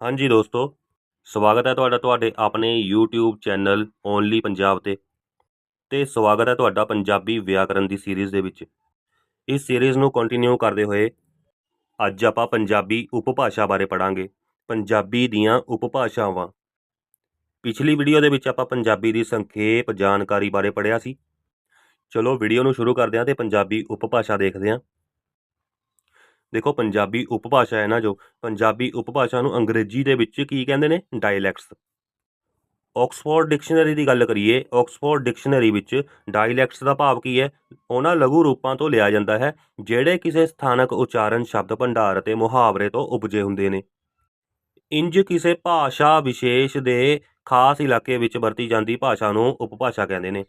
ਹਾਂਜੀ ਦੋਸਤੋ, ਸਵਾਗਤ ਹੈ ਤੁਹਾਡਾ ਤੁਹਾਡੇ ਆਪਣੇ YouTube ਚੈਨਲ ਓਨਲੀ ਪੰਜਾਬ ਤੇ। ਤੇ ਸਵਾਗਤ ਹੈ ਤੁਹਾਡਾ ਪੰਜਾਬੀ ਵਿਆਕਰਨ ਦੀ ਸੀਰੀਜ਼ ਦੇ ਵਿੱਚ। ਇਸ ਸੀਰੀਜ਼ ਨੂੰ ਕੰਟੀਨਿਊ ਕਰਦੇ ਹੋਏ ਅੱਜ ਆਪਾਂ ਪੰਜਾਬੀ ਉਪਭਾਸ਼ਾ ਬਾਰੇ ਪੜਾਂਗੇ ਪੰਜਾਬੀ ਦੀਆਂ ਉਪਭਾਸ਼ਾਵਾਂ। ਪਿਛਲੀ ਵੀਡੀਓ ਦੇ ਵਿੱਚ ਆਪਾਂ ਪੰਜਾਬੀ ਦੀ ਸੰਖੇਪ ਜਾਣਕਾਰੀ ਬਾਰੇ ਪੜਿਆ ਸੀ। ਚਲੋ ਵੀਡੀਓ ਨੂੰ ਸ਼ੁਰੂ ਕਰਦੇ ਹਾਂ ਤੇ ਪੰਜਾਬੀ ਉਪਭਾਸ਼ਾ ਦੇਖਦੇ ਹਾਂ। ਦੇਖੋ ਪੰਜਾਬੀ ਉਪਭਾਸ਼ਾ ਹੈ ਨਾ ਜੋ, ਪੰਜਾਬੀ ਉਪਭਾਸ਼ਾ ਨੂੰ ਅੰਗਰੇਜ਼ੀ ਦੇ ਵਿੱਚ ਕੀ ਕਹਿੰਦੇ ਨੇ? ਡਾਇਲੈਕਟਸ ਆਕਸਫੋਰਡ ਡਿਕਸ਼ਨਰੀ ਦੀ ਗੱਲ ਕਰੀਏ ਆਕਸਫੋਰਡ ਡਿਕਸ਼ਨਰੀ ਵਿੱਚ ਡਾਇਲੈਕਟਸ ਦਾ ਭਾਵ ਕੀ ਹੈ? ਉਹਨਾਂ ਲਘੂ ਰੂਪਾਂ ਤੋਂ ਲਿਆ ਜਾਂਦਾ ਹੈ, ਜਿਹੜੇ ਕਿਸੇ ਸਥਾਨਕ ਉਚਾਰਨ, ਸ਼ਬਦ ਭੰਡਾਰ ਅਤੇ ਮੁਹਾਵਰੇ ਤੋਂ ਉਪਜੇ ਹੁੰਦੇ ਨੇ। ਇੰਜ ਕਿਸੇ ਭਾਸ਼ਾ ਵਿਸ਼ੇਸ਼ ਦੇ ਖਾਸ ਇਲਾਕੇ ਵਿੱਚ ਵਰਤੀ ਜਾਂਦੀ ਭਾਸ਼ਾ ਨੂੰ ਉਪਭਾਸ਼ਾ ਕਹਿੰਦੇ ਨੇ।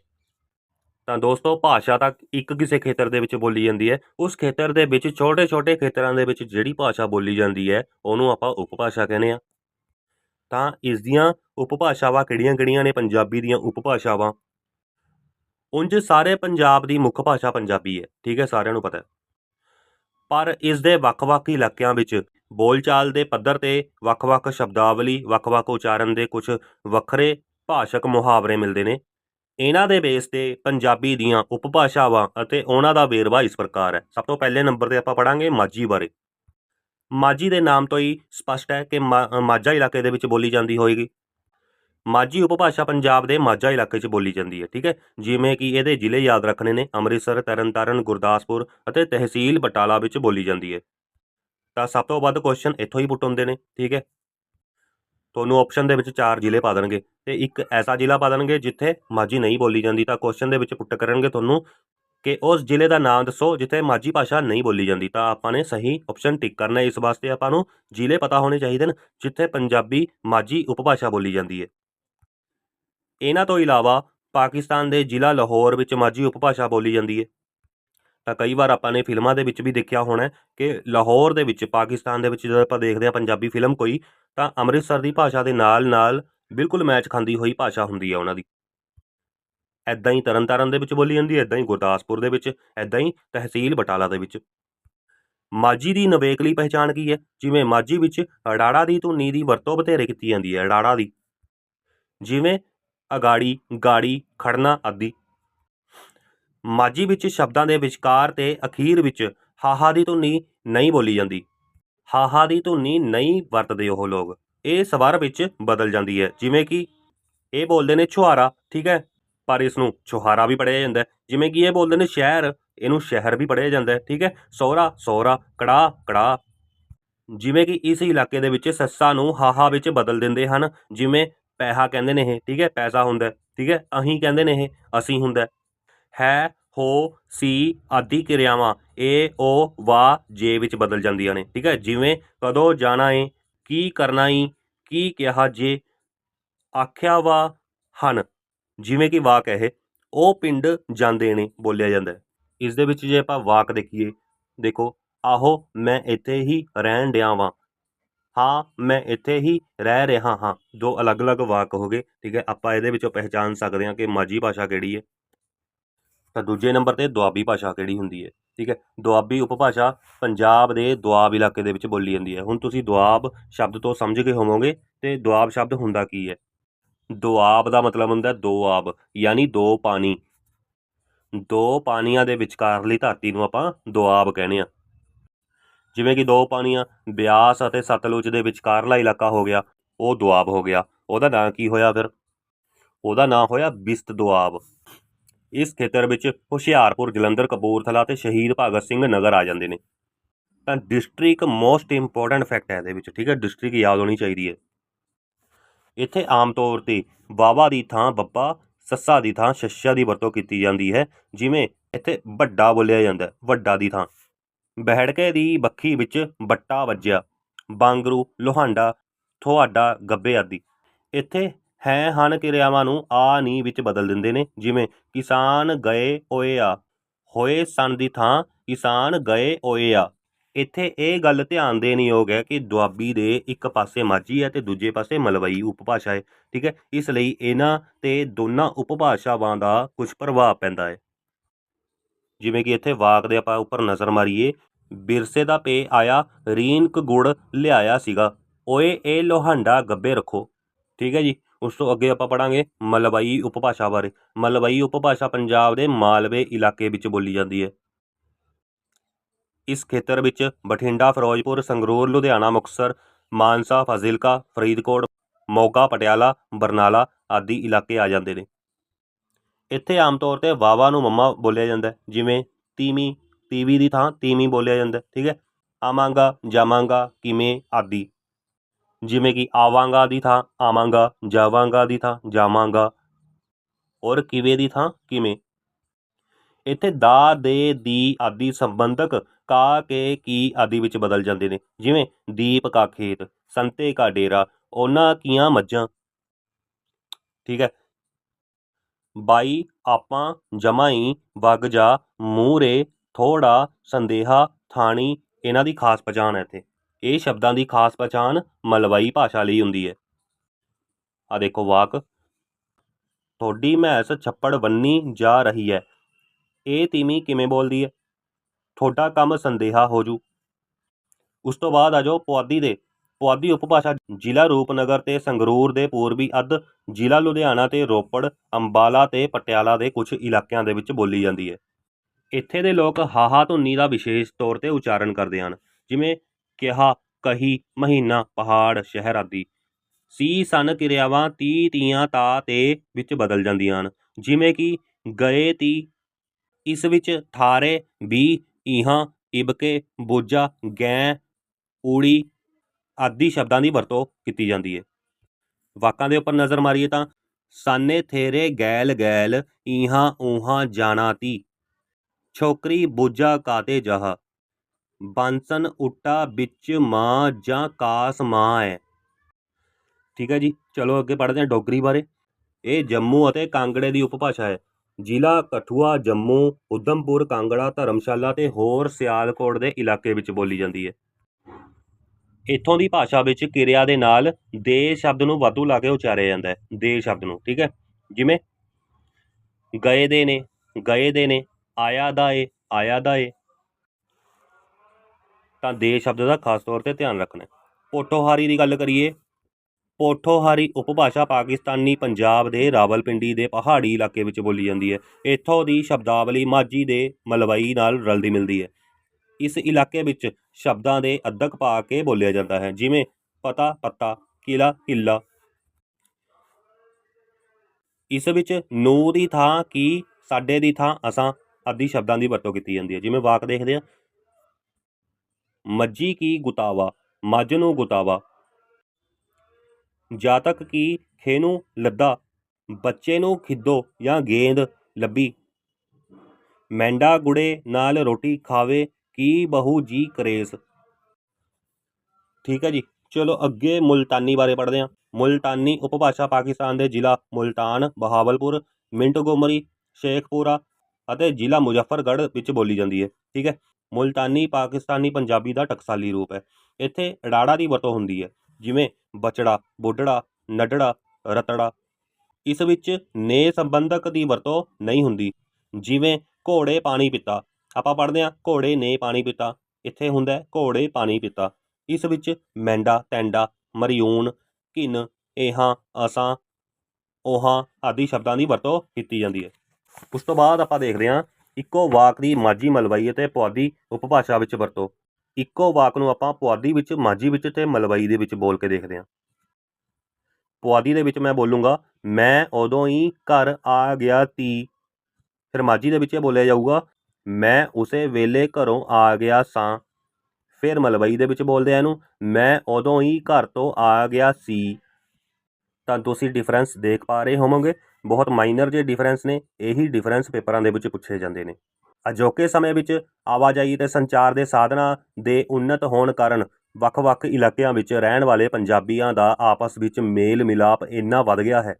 ਤਾਂ ਦੋਸਤੋ ਭਾਸ਼ਾ ਤਾਂ ਇੱਕ ਕਿਸੇ ਖੇਤਰ ਦੇ ਵਿੱਚ ਬੋਲੀ ਜਾਂਦੀ ਹੈ। ਉਸ ਖੇਤਰ ਦੇ ਵਿੱਚ ਛੋਟੇ-ਛੋਟੇ ਖੇਤਰਾਂ ਦੇ ਵਿੱਚ ਜਿਹੜੀ ਭਾਸ਼ਾ ਬੋਲੀ ਜਾਂਦੀ ਹੈ, ਉਹਨੂੰ ਆਪਾਂ ਉਪਭਾਸ਼ਾ ਕਹਿੰਦੇ ਆ ਤਾਂ ਇਸ ਦੀਆਂ ਉਪਭਾਸ਼ਾਵਾਂ ਕਿਹੜੀਆਂ-ਕਿਹੜੀਆਂ ਨੇ? ਪੰਜਾਬੀ ਦੀਆਂ ਉਪਭਾਸ਼ਾਵਾਂ। ਉਂਝ ਸਾਰੇ ਪੰਜਾਬ ਦੀ ਮੁੱਖ ਭਾਸ਼ਾ ਪੰਜਾਬੀ ਹੈ, ਠੀਕ ਹੈ, ਸਾਰਿਆਂ ਨੂੰ ਪਤਾ ਹੈ। ਪਰ ਇਸ ਦੇ ਵੱਖ-ਵੱਖ ਇਲਾਕਿਆਂ ਵਿੱਚ ਬੋਲਚਾਲ ਦੇ ਪੱਧਰ ਤੇ ਵੱਖ-ਵੱਖ ਸ਼ਬਦਾਵਲੀ, ਵੱਖ-ਵੱਖ ਉਚਾਰਨ ਦੇ ਕੁਝ ਵੱਖਰੇ ਭਾਸ਼ਕ ਮੁਹਾਵਰੇ ਮਿਲਦੇ ਨੇ। ਇਹਨਾਂ ਦੇ ਬੇਸ ਤੇ ਪੰਜਾਬੀ ਦੀਆਂ ਉਪਭਾਸ਼ਾਵਾਂ ਅਤੇ ਉਹਨਾਂ ਦਾ ਵੇਰਵਾ ਇਸ ਪ੍ਰਕਾਰ ਹੈ। ਸਭ ਤੋਂ ਪਹਿਲੇ ਨੰਬਰ ਤੇ ਆਪਾਂ ਪੜਾਂਗੇ ਮਾਝੀ ਬਾਰੇ। ਮਾਝੀ ਦੇ ਨਾਮ ਤੋਂ ਹੀ ਸਪਸ਼ਟ ਹੈ ਕਿ ਮਾ- ਮਾਝਾ ਇਲਾਕੇ ਦੇ ਵਿੱਚ ਬੋਲੀ ਜਾਂਦੀ ਹੋਏਗੀ। ਮਾਝੀ ਉਪਭਾਸ਼ਾ ਪੰਜਾਬ ਦੇ ਮਾਝਾ ਇਲਾਕੇ 'ਚ ਬੋਲੀ ਜਾਂਦੀ ਹੈ, ਠੀਕ ਹੈ? ਜਿਵੇਂ ਕਿ ਇਹਦੇ ਜ਼ਿਲ੍ਹੇ ਯਾਦ ਰੱਖਣੇ ਨੇ, ਅੰਮ੍ਰਿਤਸਰ, ਤਰਨਤਾਰਨ, ਗੁਰਦਾਸਪੁਰ ਅਤੇ ਤਹਿਸੀਲ ਬਟਾਲਾ ਵਿੱਚ ਬੋਲੀ ਜਾਂਦੀ ਹੈ। ਤਾਂ ਸਭ ਤੋਂ ਵੱਧ ਕੁਐਸਚਨ ਇੱਥੋਂ ਹੀ ਪੁੱਟ ਹੁੰਦੇ ਨੇ, ਠੀਕ ਹੈ? ਤੁਹਾਨੂੰ ਆਪਸ਼ਨ ਦੇ ਵਿੱਚ ਚਾਰ ਜ਼ਿਲ੍ਹੇ ਪਾ ਦੇਣਗੇ ਤੇ ਇੱਕ ਐਸਾ ਜ਼ਿਲ੍ਹਾ ਪਾ ਦੇਣਗੇ ਜਿੱਥੇ ਮਾਝੀ ਨਹੀਂ ਬੋਲੀ ਜਾਂਦੀ ਤਾਂ ਕੁਐਸਚਨ ਦੇ ਵਿੱਚ ਪੁੱਟ ਕਰਨਗੇ ਤੁਹਾਨੂੰ ਕਿ ਉਸ ਜ਼ਿਲ੍ਹੇ ਦਾ ਨਾਮ ਦੱਸੋ ਜਿੱਥੇ ਮਾਝੀ ਭਾਸ਼ਾ ਨਹੀਂ ਬੋਲੀ ਜਾਂਦੀ ਤਾਂ ਆਪਾਂ ਨੇ ਸਹੀ ਆਪਸ਼ਨ ਟਿਕ ਕਰਨਾ ਇਸ ਵਾਸਤੇ ਆਪਾਂ ਨੂੰ ਜ਼ਿਲ੍ਹੇ ਪਤਾ ਹੋਣੇ ਚਾਹੀਦੇ ਨੇ ਜਿੱਥੇ ਪੰਜਾਬੀ ਮਾਝੀ ਉਪਭਾਸ਼ਾ ਬੋਲੀ ਜਾਂਦੀ ਹੈ। ਇਹਨਾਂ ਤੋਂ ਇਲਾਵਾ ਪਾਕਿਸਤਾਨ ਦੇ ਜ਼ਿਲ੍ਹਾ ਲਾਹੌਰ ਵਿੱਚ ਮਾਝੀ ਉਪਭਾਸ਼ਾ ਬੋਲੀ ਜਾਂਦੀ ਹੈ। ਤਾਂ ਕਈ ਵਾਰ ਆਪਾਂ ਨੇ ਫਿਲਮਾਂ ਦੇ ਵਿੱਚ ਵੀ ਦੇਖਿਆ ਹੋਣਾ ਕਿ ਲਾਹੌਰ ਦੇ ਵਿੱਚ, ਪਾਕਿਸਤਾਨ ਦੇ ਵਿੱਚ ਜਦੋਂ ਆਪਾਂ ਦੇਖਦੇ ਹਾਂ ਪੰਜਾਬੀ ਫਿਲਮ ਕੋਈ, ਤਾਂ ਅੰਮ੍ਰਿਤਸਰ ਦੀ ਭਾਸ਼ਾ ਦੇ ਨਾਲ ਨਾਲ ਬਿਲਕੁਲ ਮੈਚ ਖਾਂਦੀ ਹੋਈ ਭਾਸ਼ਾ ਹੁੰਦੀ ਹੈ ਉਹਨਾਂ ਦੀ। ਐਦਾਂ ਹੀ ਤਰਨਤਾਰਨ ਦੇ ਵਿੱਚ ਬੋਲੀ ਜਾਂਦੀ ਹੈ ਐਦਾਂ ਹੀ ਗੁਰਦਾਸਪੁਰ ਦੇ ਵਿੱਚ ਐਦਾਂ ਹੀ ਤਹਿਸੀਲ ਬਟਾਲਾ ਦੇ ਵਿੱਚ। ਮਾਝੀ ਦੀ ਨਵੇਕਲੀ ਪਹਿਚਾਣ ਕੀ ਹੈ? ਜਿਵੇਂ ਮਾਝੀ ਵਿੱਚ ਅੜਾੜਾ ਦੀ ਧੁਨੀ ਦੀ ਵਰਤੋਂ ਬਥੇਰੇ ਕੀਤੀ ਜਾਂਦੀ ਹੈ ਅੜਾੜਾ ਦੀ। ਜਿਵੇਂ ਅਗਾੜੀ, ਗਾੜੀ, ਖੜਨਾ ਆਦਿ। ਮਾਝੀ ਵਿੱਚ ਸ਼ਬਦਾਂ ਦੇ ਵਿਚਕਾਰ ਤੇ ਅਖੀਰ ਵਿੱਚ ਹਾਹਾ ਦੀ ਧੁਨੀ ਨਹੀਂ ਬੋਲੀ ਜਾਂਦੀ। ਹਾਹਾ ਦੀ ਧੁਨੀ ਨਹੀਂ ਵਰਤਦੇ ਉਹ ਲੋਕ। ਇਹ ਸਵਰ ਵਿੱਚ ਬਦਲ ਜਾਂਦੀ ਹੈ। ਜਿਵੇਂ ਕਿ ਇਹ ਬੋਲਦੇ ਨੇ ਛੁਹਾਰਾ, ਠੀਕ ਹੈ? ਪਰ ਇਸ ਨੂੰ ਛੁਹਾਰਾ ਵੀ ਪੜਿਆ ਜਾਂਦਾ ਜਿਵੇਂ ਕਿ ਇਹ ਬੋਲਦੇ ਨੇ ਸ਼ਹਿਰ, ਇਹਨੂੰ ਸ਼ਹਿਰ ਵੀ ਪੜਿਆ ਜਾਂਦਾ ਠੀਕ ਹੈ? ਸੋਹਰਾ ਸੋਹਰਾ ਕੜਾ ਕੜਾ ਜਿਵੇਂ ਕਿ ਇਸ ਇਲਾਕੇ ਦੇ ਵਿੱਚ ਸੱਸਾ ਨੂੰ ਹਾਹਾ ਵਿੱਚ ਬਦਲ ਦਿੰਦੇ ਹਨ। ਜਿਵੇਂ ਪੈਸਾ ਕਹਿੰਦੇ ਨੇ ਇਹ, ਠੀਕ ਹੈ? ਪੈਸਾ ਹੁੰਦਾ ਠੀਕ ਹੈ? ਅਹੀਂ ਕਹਿੰਦੇ ਨੇ ਇਹ, ਅਸੀਂ ਹੁੰਦਾ ਹੈ। ਹੋ, ਸੀ ਆਦਿ ਕਿਰਿਆਵਾਂ। ਏ, ਓ, ਵਾ, ਜੇ ਵਿੱਚ ਬਦਲ ਜਾਂਦੀਆਂ ਨੇ। ਠੀਕ ਹੈ? ਜਿਵੇਂ ਕਦੋਂ ਜਾਣਾ ਏ, ਕੀ ਕਰਨਾ ਈ, ਕੀ ਕਿਹਾ ਜੇ, ਆਖਿਆ ਵਾ ਹਨ। ਜਿਵੇਂ ਕਿ ਵਾਕ ਹੈ ਇਹ, ਉਹ ਪਿੰਡ ਜਾਂਦੇ ਨੇ, ਬੋਲਿਆ ਜਾਂਦਾ ਹੈ। ਇਸ ਦੇ ਵਿੱਚ ਜੇ ਆਪਾਂ ਵਾਕ ਦੇਖੀਏ, ਦੇਖੋ, ਆਹੋ, ਮੈਂ ਇੱਥੇ ਹੀ ਰਹਿਣ ਡਿਆ ਵਾਂ। ਹਾਂ, ਮੈਂ ਇੱਥੇ ਹੀ ਰਹਿ ਰਿਹਾ ਹਾਂ। ਦੋ ਅਲੱਗ-ਅਲੱਗ ਵਾਕ ਹੋ ਗਏ। ਠੀਕ ਹੈ? ਆਪਾਂ ਇਹਦੇ ਵਿੱਚੋਂ ਪਹਿਚਾਨ ਸਕਦੇ ਹਾਂ ਕਿ ਮਾਝੀ ਭਾਸ਼ਾ ਕਿਹੜੀ ਹੈ। ਤਾਂ ਦੂਜੇ ਨੰਬਰ ਤੇ ਦੁਆਬੀ ਭਾਸ਼ਾ ਕਿਹੜੀ ਹੁੰਦੀ ਹੈ? ਠੀਕ ਹੈ, ਦੁਆਬੀ ਉਪਭਾਸ਼ਾ ਪੰਜਾਬ ਦੇ ਦੁਆਬ ਇਲਾਕੇ ਦੇ ਵਿੱਚ ਬੋਲੀ ਜਾਂਦੀ ਹੈ। ਹੁਣ ਤੁਸੀਂ ਦੁਆਬ ਸ਼ਬਦ ਤੋਂ ਸਮਝ ਗਏ ਹੋਵੋਗੇ ਤੇ ਦੁਆਬ ਸ਼ਬਦ ਹੁੰਦਾ ਕੀ ਹੈ? ਦੁਆਬ ਦਾ ਮਤਲਬ ਹੁੰਦਾ ਦੋ ਆਬ, ਯਾਨੀ ਦੋ ਪਾਣੀ। ਦੋ ਪਾਣੀਆਂ ਦੇ ਵਿਚਕਾਰਲੀ ਧਰਤੀ ਨੂੰ ਆਪਾਂ ਦੁਆਬ ਕਹਿੰਦੇ ਆ ਜਿਵੇਂ ਕਿ ਦੋ ਪਾਣੀਆਂ, ਬਿਆਸ ਅਤੇ ਸਤਲੁਜ ਦੇ ਵਿਚਕਾਰਲਾ ਇਲਾਕਾ ਹੋ ਗਿਆ, ਉਹ ਦੁਆਬ ਹੋ ਗਿਆ। ਉਹਦਾ ਨਾਂ ਕੀ ਹੋਇਆ ਫਿਰ? ਉਹਦਾ ਨਾਂ ਹੋਇਆ ਬਿਸਤ ਦੁਆਬ। ਇਸ ਖੇਤਰ ਵਿੱਚ ਹੁਸ਼ਿਆਰਪੁਰ, ਜਲੰਧਰ, ਕਪੂਰਥਲਾ ਤੇ ਸ਼ਹੀਦ ਭਗਤ ਸਿੰਘ ਨਗਰ ਆ ਜਾਂਦੇ ਨੇ। ਤਾਂ ਡਿਸਟ੍ਰਿਕਟ ਮੋਸਟ ਇੰਪੋਰਟੈਂਟ ਫੈਕਟ ਹੈ ਇਹਦੇ ਵਿੱਚ, ਠੀਕ ਹੈ? ਡਿਸਟ੍ਰਿਕਟ ਯਾਦ ਹੋਣੀ ਚਾਹੀਦੀ ਹੈ। ਇੱਥੇ ਆਮ ਤੌਰ ਤੇ ਵਾਵਾ ਦੀ ਥਾਂ, ਬੱਬਾ, ਸੱਸਾ ਦੀ ਥਾਂ, ਸ਼ੱਸ਼ਾ ਦੀ ਵਰਤੋਂ ਕੀਤੀ ਜਾਂਦੀ ਹੈ। ਜਿਵੇਂ ਇੱਥੇ ਵੱਡਾ ਬੋਲਿਆ ਜਾਂਦਾ ਵੱਡਾ ਦੀ ਥਾਂ। ਬਹਿੜਕੇ ਦੀ ਬੱਖੀ ਵਿੱਚ ਬੱਟਾ ਵੱਜਿਆ। ਬਾਂਗਰੂ, ਲੋਹਾਂਡਾ ਤੁਹਾਡਾ ਗੱਬੇ ਆਦਿ। ਇੱਥੇ ਹੈ ਹਨ ਕਿਰਿਆਵਾਂ ਨੂੰ ਆ ਨੀ ਵਿੱਚ ਬਦਲ ਦਿੰਦੇ ਨੇ, ਜਿਵੇਂ ਕਿਸਾਨ ਗਏ ਓਏ ਆ, ਹੋਏ ਸਨ ਦੀ ਥਾਂ ਕਿਸਾਨ ਗਏ ਓਏ ਆ। ਇੱਥੇ ਇਹ ਗੱਲ ਧਿਆਨ ਦੇਣ ਯੋਗ ਹੈ ਕਿ ਦੁਆਬੀ ਦੇ ਇੱਕ ਪਾਸੇ ਮਾਝੀ ਹੈ ਤੇ ਦੂਜੇ ਪਾਸੇ ਮਲਵਈ ਉਪਭਾਸ਼ਾ ਹੈ, ਠੀਕ ਹੈ? ਇਸ ਲਈ ਇਹਨਾਂ ਤੇ ਦੋਨਾਂ ਉਪਭਾਸ਼ਾਵਾਂ ਦਾ ਕੁਝ ਪ੍ਰਭਾਵ ਪੈਂਦਾ ਹੈ। ਜਿਵੇਂ ਕਿ ਇੱਥੇ ਵਾਕ ਦੇ ਆਪਾਂ ਉੱਪਰ ਨਜ਼ਰ ਮਾਰੀਏ, ਬਿਰਸੇ ਦਾ ਪੇ ਆਇਆ ਰੀਨਕ ਗੁੜ ਲਿਆਇਆ ਸੀਗਾ, ਓਏ ਇਹ ਲੋਹਾਂਡਾ ਗੱਬੇ ਰੱਖੋ, ਠੀਕ ਹੈ ਜੀ? ਉਸ ਤੋਂ ਅੱਗੇ ਆਪਾਂ ਪੜਾਂਗੇ ਮਲਵਈ ਉਪਭਾਸ਼ਾ ਬਾਰੇ। ਮਲਵਈ ਉਪਭਾਸ਼ਾ ਪੰਜਾਬ ਦੇ ਮਾਲਵੇ ਇਲਾਕੇ ਵਿੱਚ ਬੋਲੀ ਜਾਂਦੀ ਹੈ। ਇਸ ਖੇਤਰ ਵਿੱਚ ਬਠਿੰਡਾ, ਫਿਰੋਜ਼ਪੁਰ, ਸੰਗਰੂਰ, ਲੁਧਿਆਣਾ, ਮੁਕਤਸਰ, ਮਾਨਸਾ, ਫਾਜ਼ਿਲਕਾ, ਫਰੀਦਕੋਟ, ਮੋਗਾ, ਪਟਿਆਲਾ, ਬਰਨਾਲਾ ਆਦਿ ਇਲਾਕੇ ਆ ਜਾਂਦੇ ਨੇ। ਇੱਥੇ ਆਮ ਤੌਰ ਤੇ ਵਾਵਾ ਨੂੰ ਮੰਮਾ ਬੋਲਿਆ ਜਾਂਦਾ ਜਿਵੇਂ ਤੀਵੀਂ, ਤੀਵੀ ਦੀ ਥਾਂ ਤੀਵੀਂ ਬੋਲਿਆ ਜਾਂਦਾ ਠੀਕ ਹੈ? ਆਵਾਂਗਾ ਜਾਮਾਂਗਾ ਕਿਵੇਂ ਆਦਿ। ਜਿਵੇਂ ਕਿ ਆਵਾਂਗਾ ਦੀ ਥਾਂ ਆਵਾਂਗਾ, ਜਾਵਾਂਗਾ ਦੀ ਥਾਂ ਜਾਵਾਂਗਾ। ਔਰ ਕਿਵੇਂ ਦੀ ਥਾਂ? ਕਿਵੇਂ? ਇੱਥੇ ਦਾ, ਦੇ, ਦੀ ਆਦਿ ਸੰਬੰਧਕ ਕਾ, ਕੇ, ਕੀ ਆਦਿ ਵਿੱਚ ਬਦਲ ਜਾਂਦੇ ਨੇ। ਜਿਵੇਂ ਦੀਪ ਕਾ ਖੇਤ, ਸੰਤੇ ਕਾ ਡੇਰਾ, ਉਹਨਾਂ ਕੀਆਂ ਮੱਝਾਂ। ਠੀਕ ਹੈ। ਬਾਈ ਆਪਾਂ, ਜਮਾਈ ਵਗ ਜਾ ਮੂਰੇ, ਥੋੜਾ, ਸੰਦੇਹਾ, ਥਾਣੀ, ਇਹਨਾਂ ਦੀ ਖਾਸ ਪਛਾਣ ਹੈ ਇੱਥੇ। ਇਹ ਸ਼ਬਦਾਂ ਦੀ ਖਾਸ ਪਛਾਣ ਮਲਵਈ ਭਾਸ਼ਾ ਲਈ ਹੁੰਦੀ ਹੈ। ਆ ਦੇਖੋ ਵਾਕ। ਤੁਹਾਡੀ ਮੈਸ ਛੱਪੜ ਬੰਨੀ ਜਾ ਰਹੀ ਹੈ ਇਹ ਤੀਵੀਂ ਕਿਵੇਂ ਬੋਲਦੀ ਹੈ ਤੁਹਾਡਾ ਕੰਮ ਸੰਦੇਹਾ ਹੋ ਜੂ। ਉਸ ਤੋਂ ਬਾਅਦ ਆ ਜਾਓ ਪੁਆਧੀ ਦੇ। ਪੁਆਧੀ ਉਪਭਾਸ਼ਾ ਜ਼ਿਲ੍ਹਾ ਰੂਪਨਗਰ ਤੇ ਸੰਗਰੂਰ ਦੇ ਪੂਰਬੀ ਅੱਧ ਜ਼ਿਲ੍ਹਾ ਲੁਧਿਆਣਾ ਤੇ ਰੋਪੜ, ਅੰਬਾਲਾ ਤੇ ਪਟਿਆਲਾ ਦੇ ਕੁਝ ਇਲਾਕਿਆਂ ਦੇ ਵਿੱਚ ਬੋਲੀ ਜਾਂਦੀ ਹੈ ਇੱਥੇ ਦੇ ਲੋਕ ਹਾਹਾ ਧੁਨੀ ਦਾ ਵਿਸ਼ੇਸ਼ ਤੌਰ ਤੇ ਉਚਾਰਨ ਕਰਦੇ ਹਨ। ਜਿਵੇਂ ਕਿਹਾ, ਕਹੀ ਮਹੀਨਾ ਪਹਾੜ ਸ਼ਹਿਰ ਆਦਿ। ਸੀ ਸਨ ਕਿਰਿਆਵਾਂ ਤੀ ਤੀਆਂ ਤਾ ਤੇ ਵਿੱਚ ਬਦਲ ਜਾਂਦੀਆਂ ਹਨ। ਜਿਵੇਂ ਕਿ ਗਏ ਤੀ, ਇਸ ਵਿੱਚ ਠਾਰੇ, ਵੀ ਇਹਾਂ ਇਬਕੇ, ਬੋਜਾ, ਗੈ, ਊੜੀ ਆਦਿ ਸ਼ਬਦਾਂ ਦੀ ਵਰਤੋਂ ਕੀਤੀ ਜਾਂਦੀ ਹੈ ਵਾਕਾਂ ਦੇ ਉੱਪਰ ਨਜ਼ਰ ਮਾਰੀਏ ਤਾਂ, ਸਾਨੇ ਥੇਰੇ ਗੈਲ ਗੈਲ ਇਹਾਂ ਊਹਾਂ ਜਾਣਾ ਤੀ। ਛੋਕਰੀ ਬੋਜਾ ਕਾਤੇ ਜਹਾ। ਬਾਂਸਨ ਉੱਟਾ ਵਿੱਚ ਮਾਂ ਜਾਂ ਕਾਸ ਮਾਂ ਹੈ। ਠੀਕ ਹੈ ਜੀ, ਚਲੋ ਅੱਗੇ ਪੜ੍ਹਦੇ ਹਾਂ ਡੋਗਰੀ ਬਾਰੇ। ਇਹ ਜੰਮੂ ਅਤੇ ਕਾਂਗੜੇ ਦੀ ਉਪਭਾਸ਼ਾ ਹੈ। ਜ਼ਿਲ੍ਹਾ ਕਠੂਆ, ਜੰਮੂ ਉਧਮਪੁਰ ਕਾਂਗੜਾ, ਧਰਮਸ਼ਾਲਾ ਤੇ ਹੋਰ ਸਿਆਲਕੋਟ ਦੇ ਇਲਾਕੇ ਵਿੱਚ ਬੋਲੀ ਜਾਂਦੀ ਹੈ। ਇੱਥੋਂ ਦੀ ਭਾਸ਼ਾ ਵਿੱਚ ਕਿਰਿਆ ਦੇ ਨਾਲ ਦੇ ਸ਼ਬਦ ਨੂੰ ਵਾਧੂ ਲਾ ਕੇ ਉਚਾਰਿਆ ਜਾਂਦਾ ਹੈ, ਦੇ ਸ਼ਬਦ ਨੂੰ, ਠੀਕ ਹੈ। ਜਿਵੇਂ ਗਏ ਦੇ ਨੇ, ਗਏ ਦੇ ਨੇ, ਆਇਆ ਦਾ ਏ, ਆਇਆ ਦਾ ਏ ਤਾਂ ਦੇ ਸ਼ਬਦ ਦਾ ਖਾਸ ਤੌਰ ਤੇ ਧਿਆਨ ਰੱਖਣਾ ਪੋਠੋਹਾਰੀ ਦੀ ਗੱਲ ਕਰੀਏ, ਪੋਠੋਹਾਰੀ ਉਪਭਾਸ਼ਾ ਪਾਕਿਸਤਾਨੀ ਪੰਜਾਬ ਦੇ ਰਾਵਲਪਿੰਡੀ ਦੇ ਪਹਾੜੀ ਇਲਾਕੇ ਵਿੱਚ ਬੋਲੀ ਜਾਂਦੀ ਹੈ। ਇੱਥੋਂ ਦੀ ਸ਼ਬਦਾਵਲੀ ਮਾਝੀ ਦੇ ਮਲਵਈ ਨਾਲ ਰਲਦੀ ਮਿਲਦੀ ਹੈ। ਇਸ ਇਲਾਕੇ ਵਿੱਚ ਸ਼ਬਦਾਂ ਦੇ ਅੱਧਕ ਪਾ ਕੇ ਬੋਲਿਆ ਜਾਂਦਾ ਹੈ, ਜਿਵੇਂ ਪਤਾ, ਪੱਤਾ, ਕਿਲਾ, ਕਿੱਲਾ। ਇਸ ਵਿੱਚ ਨੂੰ ਦੀ ਥਾਂ ਕੀ, ਸਾਡੇ ਦੀ ਥਾਂ, ਅਸਾਂ ਆਦਿ ਸ਼ਬਦਾਂ ਦੀ ਵਰਤੋਂ ਕੀਤੀ ਜਾਂਦੀ ਹੈ। ਜਿਵੇਂ ਵਾਕ ਦੇਖਦੇ ਹਾਂ ਮੱਝੀ ਕੀ ਗੁਤਾਵਾ, ਮੱਝ ਨੂੰ ਗੁਤਾਵਾ। ਜਾਤਕ ਕੀ ਖੇਨੂੰ ਲੱਦਾ, ਬੱਚੇ ਨੂੰ ਖਿੱਦੋ ਜਾਂ ਗੇਂਦ ਲੱਭੀ। ਮੈਂਡਾ ਗੁੜੇ ਨਾਲ ਰੋਟੀ ਖਾਵੇ, ਕੀ ਬਹੂ ਜੀ ਕਰੇਸ। ਠੀਕ ਹੈ ਜੀ, ਚਲੋ ਅੱਗੇ ਮੁਲਤਾਨੀ ਬਾਰੇ ਪੜ੍ਹਦੇ ਹਾਂ। ਮੁਲਤਾਨੀ ਉਪਭਾਸ਼ਾ ਪਾਕਿਸਤਾਨ ਦੇ ਜ਼ਿਲ੍ਹਾ ਮੁਲਤਾਨ, ਬਹਾਵਲਪੁਰ ਮਿੰਟਗੋਮਰੀ ਸ਼ੇਖਪੂਰਾ ਅਤੇ ਜ਼ਿਲ੍ਹਾ ਮੁਜ਼ੱਫਰਗੜ੍ਹ ਵਿੱਚ ਬੋਲੀ ਜਾਂਦੀ ਹੈ। ਠੀਕ ਹੈ ਮੁਲਤਾਨੀ ਪਾਕਿਸਤਾਨੀ ਪੰਜਾਬੀ ਦਾ ਟਕਸਾਲੀ ਰੂਪ ਹੈ। ਇੱਥੇ ਅੜਾੜਾ ਦੀ ਵਰਤੋਂ ਹੁੰਦੀ ਹੈ, ਜਿਵੇਂ ਬਚੜਾ, ਬੁੱਢੜਾ ਨੱਡੜਾ ਰਤੜਾ। ਇਸ ਵਿੱਚ ਨੇ ਸੰਬੰਧਕ ਦੀ ਵਰਤੋਂ ਨਹੀਂ ਹੁੰਦੀ, ਜਿਵੇਂ ਘੋੜੇ ਪਾਣੀ ਪੀਤਾ। ਆਪਾਂ ਪੜ੍ਹਦੇ ਹਾਂ, ਘੋੜੇ ਨੇ ਪਾਣੀ ਪੀਤਾ। ਇੱਥੇ ਹੁੰਦਾ ਘੋੜੇ ਪਾਣੀ ਪੀਤਾ। ਇਸ ਵਿੱਚ ਮੈਂਡਾ ਟੈਂਡਾ ਮਰਿਊਨ, ਘਿਨ ਇਹਾਂ ਅਸਾਂ ਉਹਾਂ ਆਦਿ ਸ਼ਬਦਾਂ ਦੀ ਵਰਤੋਂ ਕੀਤੀ ਜਾਂਦੀ ਹੈ। ਉਸ ਤੋਂ ਬਾਅਦ ਆਪਾਂ ਦੇਖਦੇ ਹਾਂ ਇੱਕੋ ਵਾਕ ਦੀ ਮਾਝੀ ਮਲਵਈ ਅਤੇ ਪੁਆਧੀ ਉਪਭਾਸ਼ਾ ਵਿੱਚ ਵਰਤੋਂ। ਇੱਕੋ ਵਾਕ ਨੂੰ ਆਪਾਂ ਪੁਆਧੀ ਵਿੱਚ, ਮਾਝੀ ਵਿੱਚ ਤੇ ਮਲਵਈ ਦੇ ਵਿੱਚ ਬੋਲ ਕੇ ਦੇਖਦੇ ਹਾਂ। ਪੁਆਧੀ ਦੇ ਵਿੱਚ ਮੈਂ ਬੋਲੂੰਗਾ, ਮੈਂ ਉਦੋਂ ਹੀ ਘਰ ਆ ਗਿਆ ਤੀ। ਫਿਰ ਮਾਝੀ ਦੇ ਵਿੱਚ ਇਹ ਬੋਲਿਆ ਜਾਊਗਾ, ਮੈਂ ਉਸੇ ਵੇਲੇ ਘਰੋਂ ਆ ਗਿਆ ਸਾਂ। ਫਿਰ ਮਲਵਈ ਦੇ ਵਿੱਚ ਬੋਲਦੇ ਆ ਇਹਨੂੰ, ਮੈਂ ਉਦੋਂ ਹੀ ਘਰ ਤੋਂ ਆ ਗਿਆ ਸੀ। ਤਾਂ ਤੁਸੀਂ ਡਿਫਰੈਂਸ ਦੇਖ ਪਾ ਰਹੇ ਹੋਵੋਗੇ। ਬਹੁਤ ਮਾਈਨਰ ਜੇ ਡਿਫਰੈਂਸ ਨੇ, ਇਹੀ ਡਿਫਰੈਂਸ ਪੇਪਰਾਂ ਦੇ ਵਿੱਚ ਪੁੱਛੇ ਜਾਂਦੇ ਨੇ। ਅਜੋਕੇ ਸਮੇਂ ਵਿੱਚ ਆਵਾਜਾਈ ਤੇ ਸੰਚਾਰ ਦੇ ਸਾਧਨਾਂ ਦੇ ਉન્નਤ ਹੋਣ ਕਾਰਨ ਵੱਖ-ਵੱਖ ਇਲਾਕਿਆਂ ਵਿੱਚ ਰਹਿਣ ਵਾਲੇ ਪੰਜਾਬੀਆਂ ਦਾ ਆਪਸ ਵਿੱਚ ਮੇਲ ਮਿਲਾਪ ਇੰਨਾ ਵੱਧ ਗਿਆ ਹੈ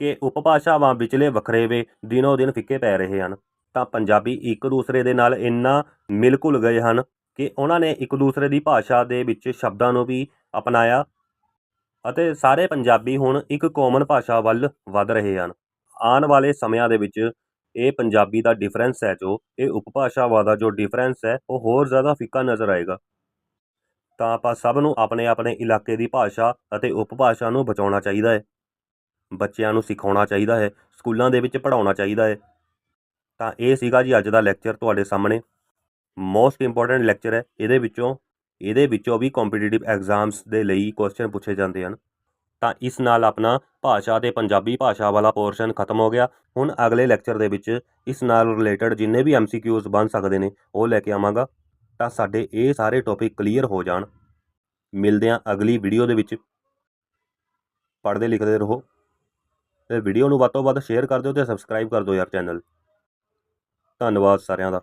ਕਿ ਉਪਭਾਸ਼ਾਵਾਂ ਵਿਚਲੇ ਵਖਰੇਵੇ ਦਿਨੋ ਦਿਨ ਫਿੱਕੇ ਪੈ ਰਹੇ ਹਨ। ਤਾਂ ਪੰਜਾਬੀ ਇੱਕ ਦੂਸਰੇ ਦੇ ਨਾਲ ਇੰਨਾ ਮਿਲ ਘੁਲ ਗਏ ਹਨ ਕਿ ਉਹਨਾਂ ਨੇ ਇੱਕ ਦੂਸਰੇ ਦੀ ਭਾਸ਼ਾ ਦੇ ਵਿੱਚ ਸ਼ਬਦਾਂ ਨੂੰ ਵੀ ਅਪਣਾਇਆ ਅਤੇ ਸਾਰੇ ਪੰਜਾਬੀ ਹੁਣ ਇੱਕ ਕਾਮਨ ਭਾਸ਼ਾ ਵੱਲ ਵੱਧ ਰਹੇ ਹਨ। ਆਉਣ ਵਾਲੇ ਸਮਿਆਂ ਦੇ ਵਿੱਚ ਇਹ ਪੰਜਾਬੀ ਦਾ ਡਿਫਰੈਂਸ ਹੈ ਜੋ, ਇਹ ਉਪਭਾਸ਼ਾਵਾਂ ਦਾ ਜੋ ਡਿਫਰੈਂਸ ਹੈ, ਉਹ ਹੋਰ ਜ਼ਿਆਦਾ ਫਿੱਕਾ ਨਜ਼ਰ ਆਏਗਾ। ਤਾਂ ਆਪਾਂ ਸਭ ਨੂੰ ਆਪਣੇ ਆਪਣੇ ਇਲਾਕੇ ਦੀ ਭਾਸ਼ਾ ਅਤੇ ਉਪਭਾਸ਼ਾ ਨੂੰ ਬਚਾਉਣਾ ਚਾਹੀਦਾ ਹੈ। ਬੱਚਿਆਂ ਨੂੰ ਸਿਖਾਉਣਾ ਚਾਹੀਦਾ ਹੈ, ਸਕੂਲਾਂ ਦੇ ਵਿੱਚ ਪੜ੍ਹਾਉਣਾ ਚਾਹੀਦਾ ਹੈ। ਤਾਂ ਇਹ ਸੀਗਾ ਜੀ ਅੱਜ ਦਾ ਲੈਕਚਰ ਤੁਹਾਡੇ ਸਾਹਮਣੇ। ਮੋਸਟ ਇੰਪੋਰਟੈਂਟ ਲੈਕਚਰ ਹੈ, ਇਹਦੇ ਵਿੱਚੋਂ ਇਹਦੇ ਵਿੱਚੋਂ ਵੀ ਕੰਪੀਟੀਟਿਵ ਐਗਜ਼ਾਮਸ ਦੇ ਲਈ ਕੁਐਸਚਨ ਪੁੱਛੇ ਜਾਂਦੇ ਹਨ। ਤਾਂ ਇਸ ਨਾਲ ਆਪਣਾ ਭਾਸ਼ਾ ਤੇ ਪੰਜਾਬੀ ਭਾਸ਼ਾ ਵਾਲਾ ਪੋਰਸ਼ਨ ਖਤਮ ਹੋ ਗਿਆ। ਹੁਣ ਅਗਲੇ ਲੈਕਚਰ ਦੇ ਵਿੱਚ ਇਸ ਨਾਲ ਰਿਲੇਟਡ ਜਿੰਨੇ ਵੀ ਐਮਸੀਕਿਊਜ਼ ਬਣ ਸਕਦੇ ਨੇ, ਉਹ ਲੈ ਕੇ ਆਵਾਂਗਾ। ਤਾਂ ਸਾਡੇ ਇਹ ਸਾਰੇ ਟੌਪਿਕ ਕਲੀਅਰ ਹੋ ਜਾਣ। ਮਿਲਦੇ ਹਾਂ ਅਗਲੀ ਵੀਡੀਓ ਦੇ ਵਿੱਚ। ਪੜ੍ਹਦੇ ਲਿਖਦੇ ਰਹੋ। ਤੇ ਵੀਡੀਓ ਨੂੰ ਵੱਧ ਤੋਂ ਵੱਧ ਸ਼ੇਅਰ ਕਰ ਦਿਓ ਤੇ ਸਬਸਕ੍ਰਾਈਬ ਕਰ ਦਿਓ ਯਾਰ ਚੈਨਲ ਧੰਨਵਾਦ ਸਾਰਿਆਂ ਦਾ।